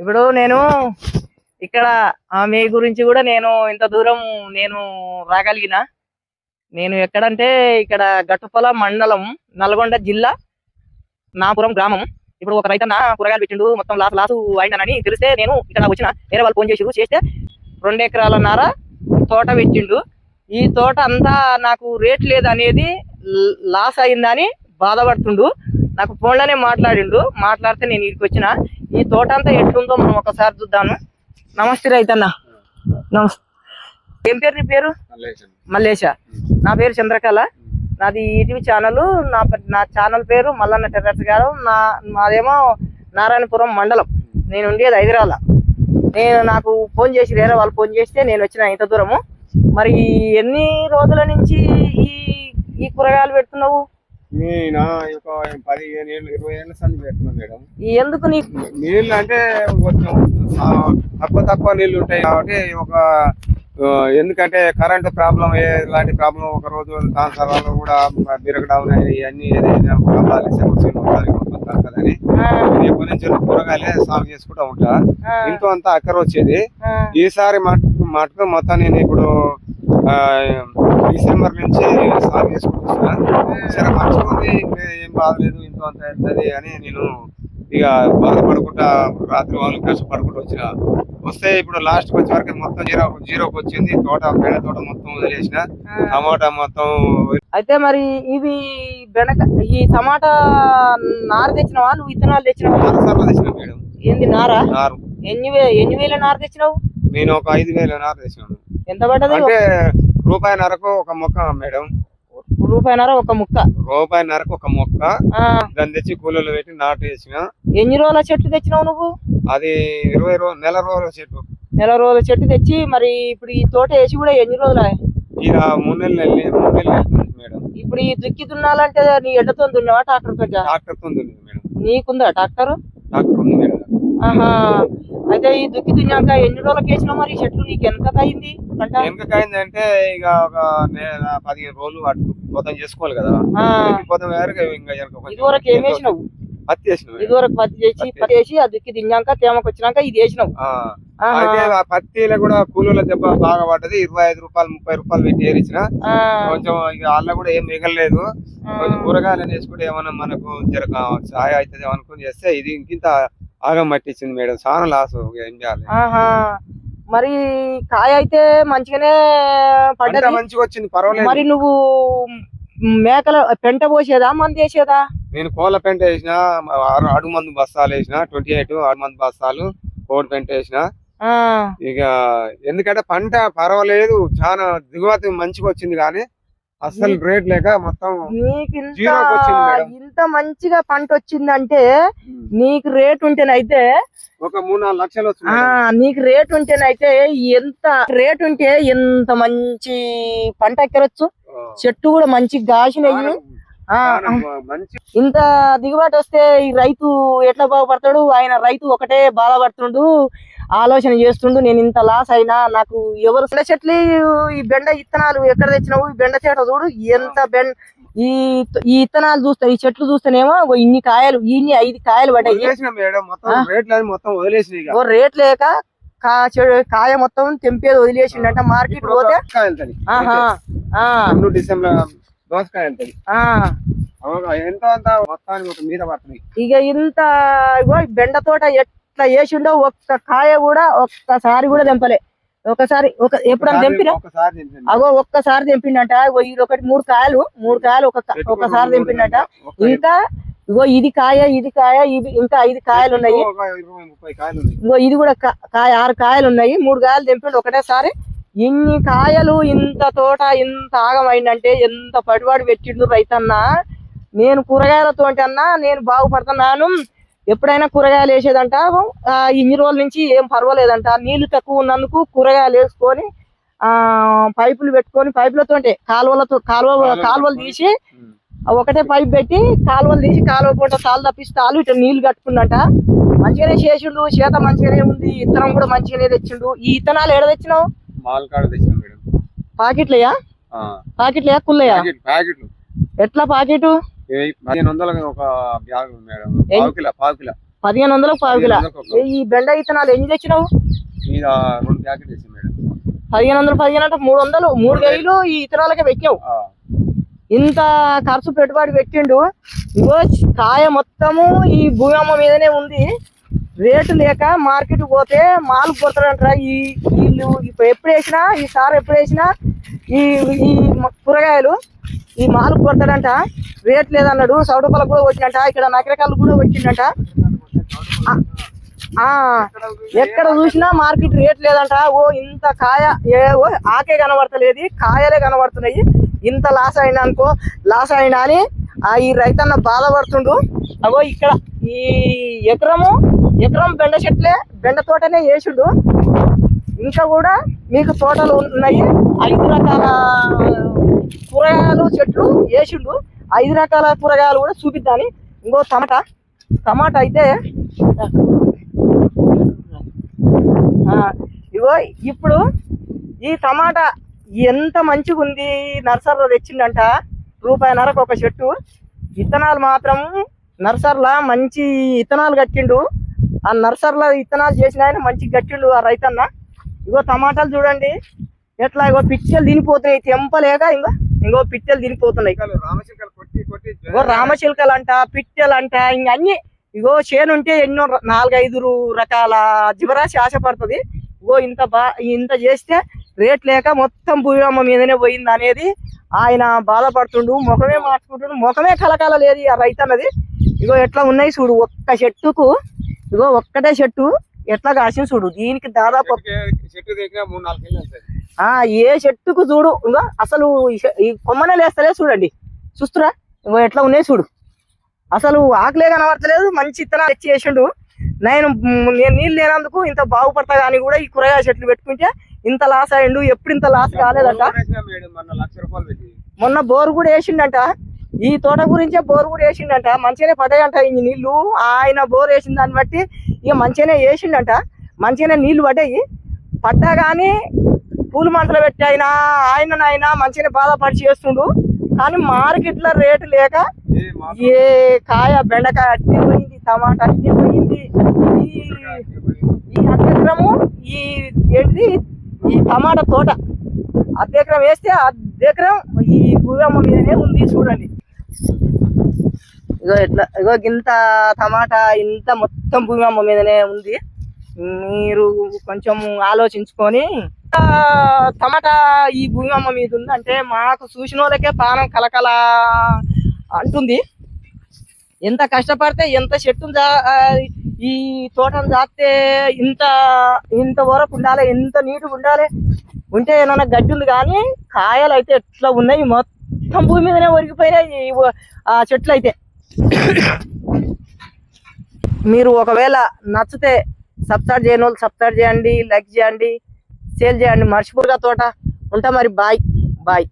ఇప్పుడు నేను ఇక్కడ ఆ గురించి కూడా నేను ఇంత దూరం నేను రాగలిగిన. నేను ఎక్కడంటే ఇక్కడ గట్టుపల మండలం నల్గొండ జిల్లా నాపురం గ్రామం. ఇప్పుడు ఒక రైతన్న కూరగాయలు పెట్టిండు మొత్తం లాస్ లాసు అయిందనని తెలిస్తే నేను ఇక్కడ వచ్చిన. వేరే వాళ్ళు ఫోన్ చేసి చేస్తే రెండు ఎకరాల నార తోట పెట్టిండు. ఈ తోట అంతా నాకు రేట్ లేదు అనేది లాస్ అయిందని బాధపడుతుండు. నాకు ఫోన్లోనే మాట్లాడిండు. మాట్లాడితే నేను ఇక్కడికి వచ్చిన. ఈ తోట అంతా ఎట్లుందో మనం ఒకసారి చూద్దాము. నమస్తే రైతన్న. నమస్తే ఏం పేరు నీ పేరు? మల్లేష నా పేరు చంద్రకళ. నాది ఈటీవీ ఛానల్ నా నా ఛానల్ పేరు మల్లన్న టెర్రస్ గారు. నా మాదేమో నారాయణపురం మండలం. నేను ఉండేది హైదరాబాద్ నేను నాకు ఫోన్ చేసి వేరే వాళ్ళు ఫోన్ చేస్తే నేను వచ్చిన ఇంత దూరము. మరి ఎన్ని రోజుల నుంచి ఈ ఈ కూరగాయలు పెడుతున్నావు? ఎందుకు నీళ్ళు అంటే తక్కువ తక్కువ నీళ్ళు ఉంటాయి కాబట్టి ఒక ఎందుకంటే కరెంట్ ప్రాబ్లం ఎలాంటి ప్రాబ్లం ఒక రోజు దాని తర్వాత కూడా బిరగడం ఇవన్నీ ఏదైనా ప్రాబ్లాలు సమస్యలు కదని ఎప్పటి నుంచి కూరగాయలే సాగు చేసుకుంటా ఉంటా. ఇంట్లో అంతా అక్కర వచ్చేది ఈసారి మటుకు మటుకు మొత్తం నేను ఇప్పుడు డిసెంబర్ నుంచి సాగు చేసుకుంటున్నా సరే ఇంకా ఏం బాధలేదు ఇంత అంత అవుతుంది అని నేను ఇక బాధపడుకుంటా రాత్రి వాళ్ళు కష్టపడుకుంటూ వచ్చిన. వస్తే ఇప్పుడు లాస్ట్ వచ్చే వరకు మొత్తం జీరో జీరోకి వచ్చింది తోట బెండ తోట మొత్తం వదిలేసిన. టమాటా మొత్తం అయితే మరి ఇవి బెండక ఈ టమాటా నారు తెచ్చినావా? నువ్వు విత్తనాలు తెచ్చినావా? నారసార్లు తెచ్చిన మేడం. ఏంది నారా? నారు. ఎన్ని వే ఎన్ని వేల నారు తెచ్చినావు? నేను ఒక ఐదు వేల నారు తెచ్చినాను. ఎంత పడ్డది? అంటే రూపాయిన్నరకు ఒక మొక్క మేడం. రూపాయినారా ఒక ముక్క. రూపాయిన్నరకు ఒక మొక్క. ఆ, దాన్ని తెచ్చి కూలీలు పెట్టి నాటు వేసిన. ఎన్ని రోజుల చెట్టు తెచ్చినావు నువ్వు? అది ఇరవై రోజు నెల రోజుల చెట్టు. నెల రోజుల చెట్టు తెచ్చి మరి ఇప్పుడు ఈ తోట వేసి కూడా ఎన్ని రోజులు ఇక మూడు నెలలు వెళ్ళి మూడు నెలలు వెళ్తుంది మేడం. ఇప్పుడు ఈ దుక్కి దున్నాలంటే నీ ఎడ్డతో దున్నావా ట్రాక్టర్తో డాక్టర్తో ఉంది మేడం. నీకుందా ట్రాక్టర్? డాక్టర్ ఉంది మేడం. ఆహా. అయితే ఈ దుక్కి దున్నాక ఎన్ని రోజులకు వేసినావు మరి చెట్లు? నీకు ఎంత అయింది పంట? ఎందుకు అయిందంటే ఇక ఒక పదిహేను రోజులు అటు మొత్తం చేసుకోవాలి కదా. పోతాం కొంచెం ఇదివరకు ఏం వేసినావు? పత్తి వేసిన. మేడం. ఇదివరకు పత్తి చేసి పత్తి. వేసి ఆ దుక్కి దిన్నాక తేమకు వచ్చినాక ఇది వేసినావు. అయితే పత్తిలో కూడా కూలీల దెబ్బ బాగా పడ్డది. ఇరవై ఐదు రూపాయలు ముప్పై రూపాయలు పెట్టి ఏరిచిన కొంచెం ఇక వాళ్ళ కూడా ఏం మిగలలేదు. ఆ. కొంచెం కూరగాయలు వేసుకుంటే ఏమన్నా మనకు జర సాయ అవుతుంది అనుకుని చేస్తే ఇది ఇంకింత ఆగం పట్టించింది మేడం. చాలా లాస్ ఏం చేయాలి మరి కాయ అయితే మంచిగానే పడ్డది. మంచిగా వచ్చింది పర్వాలేదు. మరి నువ్వు మేకల పెంట పోసేదా మంది వేసేదా? నేను కోళ్ళ పెంట వేసిన ఆరు అడుగు మందు బస్తాలు వేసిన ట్వంటీ ఎయిట్ ఆరు మంది బస్తాలు కోడి పెంట వేసిన. ఇక ఎందుకంటే పంట పర్వాలేదు చాలా దిగుమతి మంచిగా వచ్చింది కానీ అసలు రేట్ లేక మొత్తం నీకు ఇంత మంచిగా పంట వచ్చిందంటే నీకు రేట్ ఉంటేనైతే ఒక మూడు నాలుగు లక్షలు నీకు రేట్ ఉంటేనైతే ఎంత రేట్ ఉంటే ఎంత మంచి పంట ఎక్కరొచ్చు? చెట్టు కూడా మంచి గాసినయ్యి ఇంత దిగుబాటు వస్తే ఈ రైతు ఎట్లా బాగుపడతాడు? ఆయన రైతు ఒకటే బాధపడుతుండు ఆలోచన చేస్తుండు నేను ఇంత లాస్ అయినా నాకు ఎవరు బెండ చెట్లు ఈ బెండ ఇత్తనాలు ఎక్కడ తెచ్చినావు? ఈ బెండ చెట్టు చూడు ఎంత బెండ ఈ ఈ ఇత్తనాలు చూస్తే ఈ చెట్లు చూస్తేనేమో ఇన్ని కాయలు ఇన్ని ఐదు కాయలు పడ్డాయి. ఓ రేట్ లేక కాయ మొత్తం తెంపేది వదిలేసిండంట. మార్కెట్ పోతే డిసెంబర్ దోసకాయ ఆ. ఎంతో అంత మొత్తానికి ఒక మీద పడుతుంది. ఇక ఇంత బెండ తోట ఎట్లా వేసిండో ఒక్క కాయ కూడా ఒక్కసారి కూడా తెంపలే. ఒకసారి ఒక ఎప్పుడన్నా తెంపినా. అగో ఒక్కసారి తెంపిండట. ఇగో ఇది ఒకటి మూడు కాయలు మూడు కాయలు ఒక ఒకసారి తెంపిండట. ఇంకా ఇగో ఇది కాయ ఇది కాయ ఇది ఇంకా ఐదు కాయలు ఉన్నాయి. ఇగో ఇది కూడా కాయ ఆరు కాయలు ఉన్నాయి. మూడు కాయలు తెంపిండు. ఒకటేసారి ఇన్ని కాయలు ఇంత తోట ఇంత ఆగమైందంటే ఎంత పడివాడు పెట్టిండు రైతన్న. నేను కూరగాయలతో అన్నా నేను బాగుపడుతున్నాను. ఎప్పుడైనా కూరగాయలు వేసేదంట. ఇన్ని రోజుల నుంచి ఏం పర్వాలేదంట. నీళ్ళు తక్కువ ఉన్నందుకు కూరగాయలు వేసుకొని ఆ పైపులు పెట్టుకొని పైపులతో కాలువలతో కాలువ కాలువలు తీసి ఒకటే పైప్ పెట్టి కాలువలు తీసి కాలువ పూట తాళ్ళు తప్పిస్తే తాళ్ళు ఇట్లా నీళ్ళు కట్టుకుందంట. మంచిగానే చేసిండు చేత మంచిగానే ఉంది ఇత్తనం కూడా మంచిగానే తెచ్చిండు. ఈ ఇత్తనాలు ఎడ తెచ్చినావు? మాల్ కాడ తెచ్చిన మేడం. పాకెట్లయా ఆ. పాకెట్లయా కుల్లయా ప్యాకెట్ ప్యాకెట్లు. ఎట్లా ఇవి పదిహేను వందల ఒక బ్యాగ్ మేడం. పావు కిలో పావు కిలో. పదిహేను వందలకు పావు కిలో. వందలకు ఈ బెండ ఇత్తనాలు ఎన్ని తెచ్చినావు? రెండు ప్యాకెట్ వేసి మేడం. పదిహేను వందలు పదిహేను అంటే మూడు వందలు మూడు వేలు ఈ ఇతరాలకే పెట్టావు ఇంత ఖర్చు పెట్టుబడి పెట్టిండు. ఇగో కాయ మొత్తము ఈ భూమమ్మ మీదనే ఉంది. రేటు లేక మార్కెట్ పోతే మాలు కొడతాడంటారా. ఈ వీళ్ళు ఇప్పుడు ఎప్పుడు వేసినా ఈ సార్ ఎప్పుడు వేసినా ఈ ఈ కూరగాయలు ఈ మాలు కొడతాడంట. రేట్ లేదన్నాడు. సౌడపల్లకు కూడా వచ్చిందంట. ఇక్కడ నకరకాలు కూడా వచ్చిందంట. ఆ, ఎక్కడ చూసినా మార్కెట్ రేట్ లేదంట. ఓ ఇంత కాయ ఏ ఓ ఆకే కనబడతలేదు. కాయలే కనబడుతున్నాయి. ఇంత లాస్ అయినా అనుకో లాస్ అయినా అని ఆ ఈ రైతన్న బాధపడుతుండు. అగో ఇక్కడ ఈ ఎకరము ఎకరం బెండ చెట్లే బెండ తోటనే వేసిండు ఇంకా కూడా మీకు తోటలు ఉన్నాయి. ఐదు రకాల కూరగాయలు చెట్లు వేసిండు ఐదు రకాల కూరగాయలు కూడా చూపిద్దాని ఇంకో టమాటా. టమాటా అయితే ఆ, ఇగో ఇప్పుడు ఈ టమాటా ఎంత మంచిగా ఉంది. నర్సరీలో తెచ్చిండంట. రూపాయిన్నరకు ఒక చెట్టు. విత్తనాలు మాత్రం నర్సరీలో మంచి విత్తనాలు కట్టిండు. ఆ నర్సరీలో విత్తనాలు చేసిన ఆయన మంచి కట్టిండు ఆ రైతన్న. ఇగో టమాటాలు చూడండి. ఎట్లా ఇగో పిచ్చలు తినిపోతున్నాయి. తెంపలేక ఇంకో ఇంకో పిచ్చలు తినిపోతున్నాయి. ఇగో రామచిలుకలు అంట పిట్టెలు అంట ఇంక అన్ని. ఇగో చేను ఉంటే ఎన్నో నాలుగైదు రకాల జీవరాశి ఆశపడుతుంది. ఇగో ఇంత బా ఇంత చేస్తే రేట్ లేక మొత్తం భూమమ్మ మీదనే పోయింది అనేది ఆయన బాధపడుతుండు. ముఖమే మార్చుకుంటుండు. ముఖమే కలకాల లేదు ఆ రైతన్నది. ఇగో ఎట్లా ఉన్నాయి చూడు ఒక్క చెట్టుకు ఇగో ఒక్కటే చెట్టు ఎట్లా కాసింది చూడు దీనికి దాదాపు ఆ ఏ చెట్టుకు చూడు ఇంకా అసలు ఈ కొమ్మనే లేస్తలే చూడండి. చూస్తురా? ఇగో ఎట్లా ఉన్నాయి చూడు. అసలు ఆకులే కనబడతలేదు మంచి ఇత్తనాలు తెచ్చి చేసిండు నేను నేను నీళ్ళు లేనందుకు ఇంత బాగుపడతా కానీ కూడా ఈ కూరగాయ చెట్లు పెట్టుకుంటే ఇంత లాస్ అయ్యిండు ఎప్పుడు ఇంత లాస్ కాలేదంట. మొన్న బోరు కూడా వేసిండంట. ఈ తోట గురించే బోరు కూడా వేసిండంట. మంచిగానే పడ్డాయంట ఈ నీళ్ళు. ఆయన బోర్ వేసిన దాన్ని బట్టి ఇక మంచిగానే వేసిండంట. మంచిగానే నీళ్ళు పడ్డాయి. పడ్డా కానీ పూలు మంటలు పెట్టి అయినా ఆయన ఆయన మంచిగానే బాధపడి చేస్తుండు. కానీ మార్కెట్లో రేటు లేక ఏ కాయ బెండకాయ అట్నే పోయింది టమాటా అట్నే పోయింది. ఈ ఈ అద్దెకరము ఈ ఏంటిది? ఈ టమాటా తోట. అద్దెకరం వేస్తే అద్దెకరం ఈ భూగమ్మ మీదనే ఉంది చూడండి. ఇగో ఎట్లా ఇగో గింత టమాటా ఇంత మొత్తం భూగమ్మ మీదనే ఉంది. మీరు కొంచెం ఆలోచించుకొని టమాటా ఈ భూగమ్మ మీద ఉంది అంటే మాకు చూసిన వాళ్ళకే పానం కలకల అంటుంది. ఎంత కష్టపడితే ఎంత చెట్టును ఈ తోటను జాస్తే ఇంత ఇంతవరకు ఉండాలి ఎంత నీట్గా ఉండాలి. ఉంటే ఏమన్నా గడ్డి ఉంది కానీ కాయలు అయితే ఎట్లా ఉన్నాయి మొత్తం భూమి మీదనే ఒరిగిపోయినాయి ఆ చెట్లు అయితే. మీరు ఒకవేళ నచ్చితే సబ్స్క్రైబ్ చేయని వాళ్ళు సబ్స్క్రైబ్ చేయండి లైక్ చేయండి సేల్ చేయండి మర్చిపోగా తోట. ఉంటా మరి బాయ్ బాయ్.